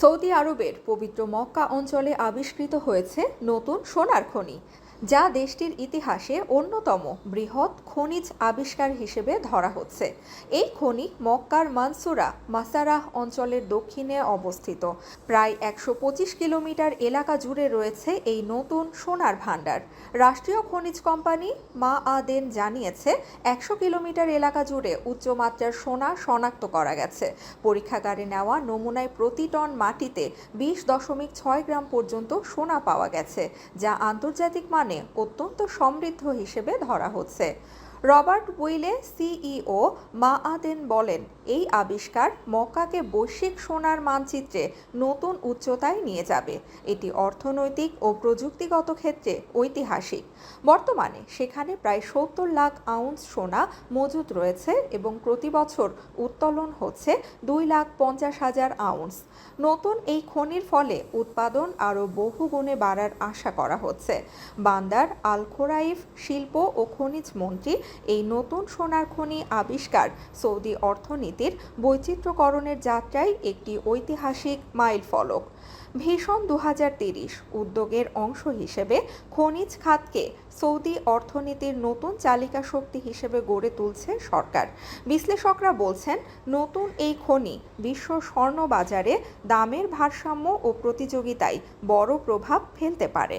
Saudi আরবের পবিত্র মক্কা অঞ্চলে আবিষ্কৃত হয়েছে নতুন সোনার খনি। যা দেশটির ইতিহাসে অন্যতম বৃহৎ খনিজ আবিষ্কার হিসেবে ধরা হচ্ছে। এই খনি মক্কার মানসুরা মাসারাহ অঞ্চলের দক্ষিণে অবস্থিত। প্রায় একশো পঁচিশ কিলোমিটার এলাকা জুড়ে রয়েছে এই নতুন সোনার ভাণ্ডার। রাষ্ট্রীয় খনিজ কোম্পানি মা আদেন জানিয়েছে, একশো কিলোমিটার এলাকা জুড়ে উচ্চমাত্রার সোনা শনাক্ত করা গেছে। পরীক্ষাগারে নেওয়া নমুনায় প্রতি টন মাটিতে বিশ দশমিক ছয় গ্রাম পর্যন্ত সোনা পাওয়া গেছে, যা আন্তর্জাতিক মানে অত্যন্ত সমৃদ্ধ হিসেবে ধরা হচ্ছে। রবার্ট উইলে, সিইও মা আদেন বলেন, এই আবিষ্কার মক্কাকে বৈশ্বিক সোনার মানচিত্রে নতুন উচ্চতায় নিয়ে যাবে। এটি অর্থনৈতিক ও প্রযুক্তিগত ক্ষেত্রে ঐতিহাসিক। বর্তমানে সেখানে প্রায় সত্তর লাখ আউন্স সোনা মজুদ রয়েছে এবং প্রতি বছর উত্তোলন হচ্ছে দুই লাখ পঞ্চাশ হাজার আউন্স। নতুন এই খনির ফলে উৎপাদন আরও বহুগুণে বাড়ার আশা করা হচ্ছে। বান্দার আল খোরাইফ শিল্প ও খনিজ মন্ত্রী এই নতুন সোনার খনি আবিষ্কার সৌদি অর্থনীতির বৈচিত্র্যকরণের যাত্রায় একটি ঐতিহাসিক মাইল ফলক। ভীষণ দু উদ্যোগের অংশ হিসেবে খনিজ খাতকে সৌদি অর্থনীতির নতুন চালিকা শক্তি হিসেবে গড়ে তুলছে সরকার। বিশ্লেষকরা বলছেন, নতুন এই খনি বিশ্ব স্বর্ণ বাজারে দামের ভারসাম্য ও প্রতিযোগিতায় বড় প্রভাব ফেলতে পারে।